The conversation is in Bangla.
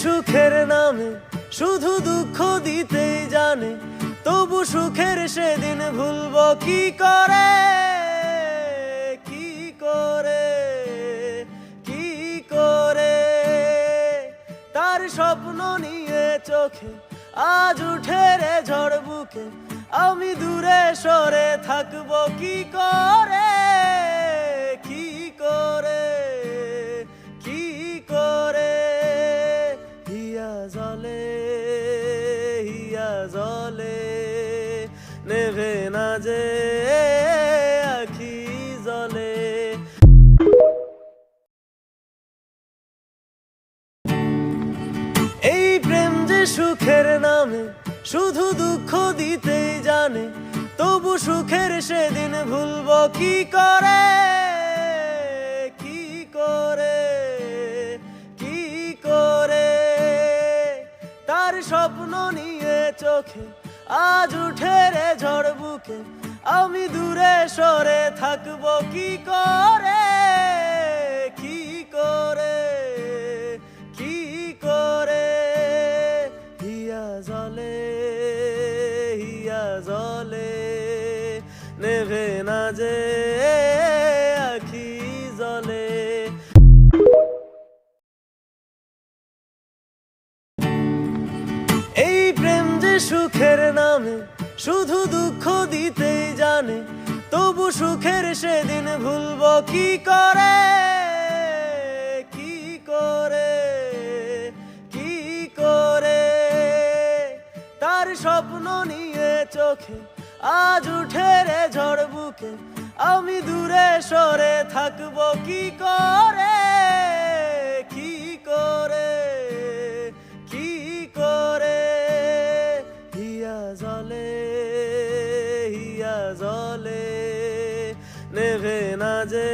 সুখের নামে, শুধু দুঃখ দিতেই জানে। তবু সুখের সেদিন ভুলব কি করে? কি করে? কি করে? তার স্বপ্ন নিয়ে চোখে আজ উঠে রে ঝড় বুকে। আমি দূরে সরে থাকব কি করে? জলে নেভে না যে আখি জলে। এই প্রেম যে সুখের নামে শুধু দুঃখ দিতেই জানে, তবু সুখের সেদিন ভুলব কি করে? কি করে? কি করে? তার স্বপ্ন নিয়ে চোখে, আজ উঠে রে ঝড় বুকে, আমি দূরে সরে থাকব কি করে? কি করে? কি করে? হিয়া জলে হিয়া জলে, নেভে না যে সুখের নামে, শুধু দুঃখ দিতেই জানে। তবু সুখের সেদিন ভুলব কি করে? কি করে? কি করে? তার স্বপ্ন নিয়ে চোখে আজ উঠে রে ঝড় বুকে। আমি দূরে সরে থাকব কি করে? নেভে না যে